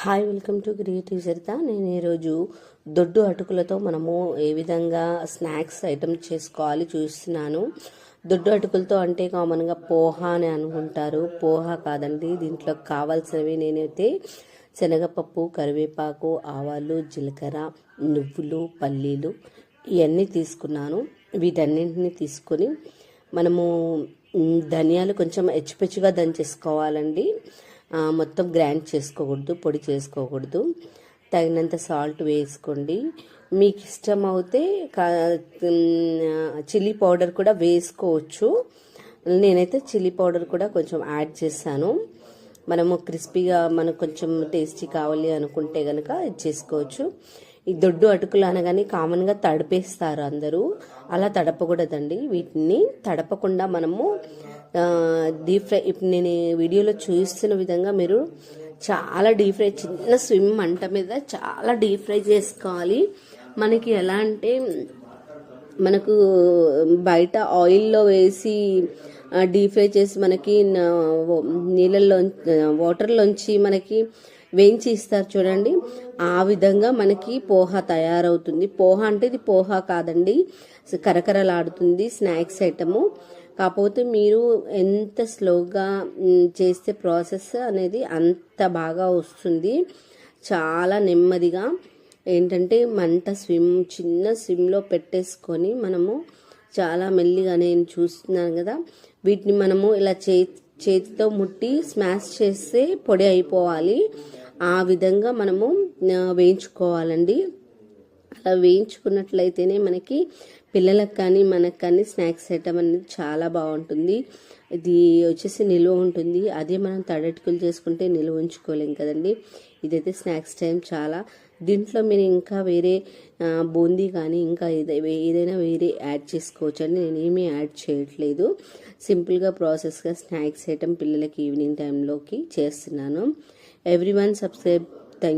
Hi welcome to creative Saritha. నేను ఈరోజు దొడ్డు అటుకులతో మనము ఏ విధంగా స్నాక్స్ ఐటమ్ చేసుకోవాలి చూస్తున్నాను. దొడ్డు అటుకులతో అంటే కామన్గా పోహా అని అనుకుంటారు. పోహా కాదండి దీంట్లో కావాల్సినవి నేనైతే శనగపప్పు కరివేపాకు ఆవాలు జీలకర్ర నువ్వులు పల్లీలు ఇవన్నీ తీసుకున్నాను. వీటన్నింటిని తీసుకొని మనము ధనియాలు కొంచెం హెచ్చుపెచ్చుగా దంచేసుకోవాలండి. మొత్తం గ్రైండ్ చేసుకోకూడదు పొడి చేసుకోకూడదు. తగినంత సాల్ట్ వేసుకోండి. మీకు ఇష్టం అయితే చిల్లీ పౌడర్ కూడా వేసుకోవచ్చు. నేనైతే చిల్లీ పౌడర్ కూడా కొంచెం యాడ్ చేశాను. మనము క్రిస్పీగా మనకు కొంచెం టేస్టీ కావాలి అనుకుంటే కనుక ఇది చేసుకోవచ్చు. ఈ దొడ్డు అటుకులు అనగానే కామన్గా తడిపేస్తారు అందరూ. అలా తడపకూడదండి. వీటిని తడపకుండా మనము డీప్ ఫ్రై ఇప్పుడు నేను వీడియోలో చూస్తున్న విధంగా మీరు చాలా డీప్ ఫ్రై చిన్న స్విమ్ మంట మీద చాలా డీప్ ఫ్రై చేసుకోవాలి. మనకి ఎలా అంటే మనకు బయట ఆయిల్లో వేసి డీప్ ఫ్రై చేసి మనకి నీళ్ళల్లో వాటర్లోంచి మనకి వేయించి ఇస్తారు చూడండి. ఆ విధంగా మనకి పోహా తయారవుతుంది. పోహా అంటే ఇది పోహా కాదండి. కరకరలాడుతుంది స్నాక్స్ ఐటము. కాకపోతే మీరు ఎంత స్లోగా చేస్తే ప్రాసెస్ అనేది అంత బాగా వస్తుంది. చాలా నెమ్మదిగా. ఏంటంటే మంట స్విమ్ చిన్న స్విమ్లో పెట్టేసుకొని మనము చాలా మెల్లిగా నేను చూస్తున్నాను కదా. వీటిని మనము ఇలా చే చేతితో ముట్టి స్మాష్ చేస్తే పొడి అయిపోవాలి. ఆ విధంగా మనము వేయించుకోవాలండి. వేయించుకున్నట్లయితేనే మనకి పిల్లలకు కానీ మనకు కానీ స్నాక్స్ ఐటమ్ అనేది చాలా బాగుంటుంది. ఇది వచ్చేసి నిల్వ ఉంటుంది. అదే మనం తడటికలు చేసుకుంటే నిల్వ ఉంచుకోలేం కదండి. ఇదైతే స్నాక్స్ టైం చాలా. దీంట్లో మీరు ఇంకా వేరే బూందీ కానీ ఇంకా ఏదైనా వేరే యాడ్ చేసుకోవచ్చు అండి నేను ఏమీ యాడ్ చేయట్లేదు. సింపుల్గా ప్రాసెస్గా స్నాక్స్ ఐటమ్ పిల్లలకి ఈవినింగ్ టైంలోకి చేస్తున్నాను. Every one subscribe thank